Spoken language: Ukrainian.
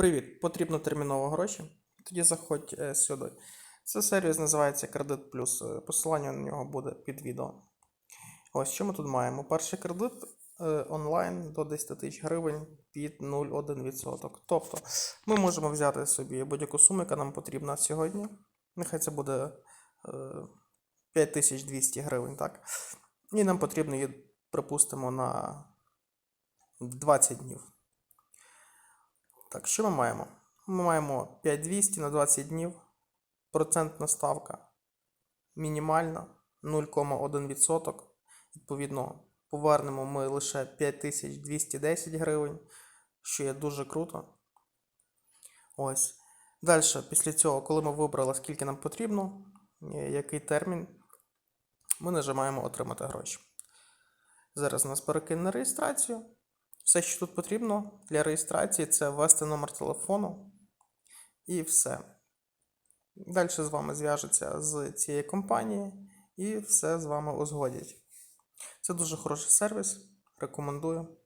Привіт! Потрібно терміново гроші. Тоді заходь е, сюди. Це сервіс називається Кредит Плюс. Е, Посилання на нього буде під відео. Ось що ми тут маємо. Перший кредит е, онлайн до 10 тисяч гривень під 0,1%. Тобто ми можемо взяти собі будь-яку суму, яка нам потрібна сьогодні. Нехай це буде е, 5200 гривень, так? І нам потрібно її, припустимо, на 20 днів. Так, що ми маємо? Ми маємо 5200 на 20 днів. Процентна ставка мінімальна 0,1%. Відповідно, повернемо ми лише 5210 гривень, що є дуже круто. Ось. Далі, після цього, коли ми вибрали, скільки нам потрібно, е, який термін, ми нажимаємо отримати гроші. Зараз нас перекине на реєстрацію. Все, що тут потрібно для реєстрації, це ввести номер телефону і все. Далі з вами зв'яжеться з цієї компанії і все з вами узгодять. Це дуже хороший сервіс, рекомендую.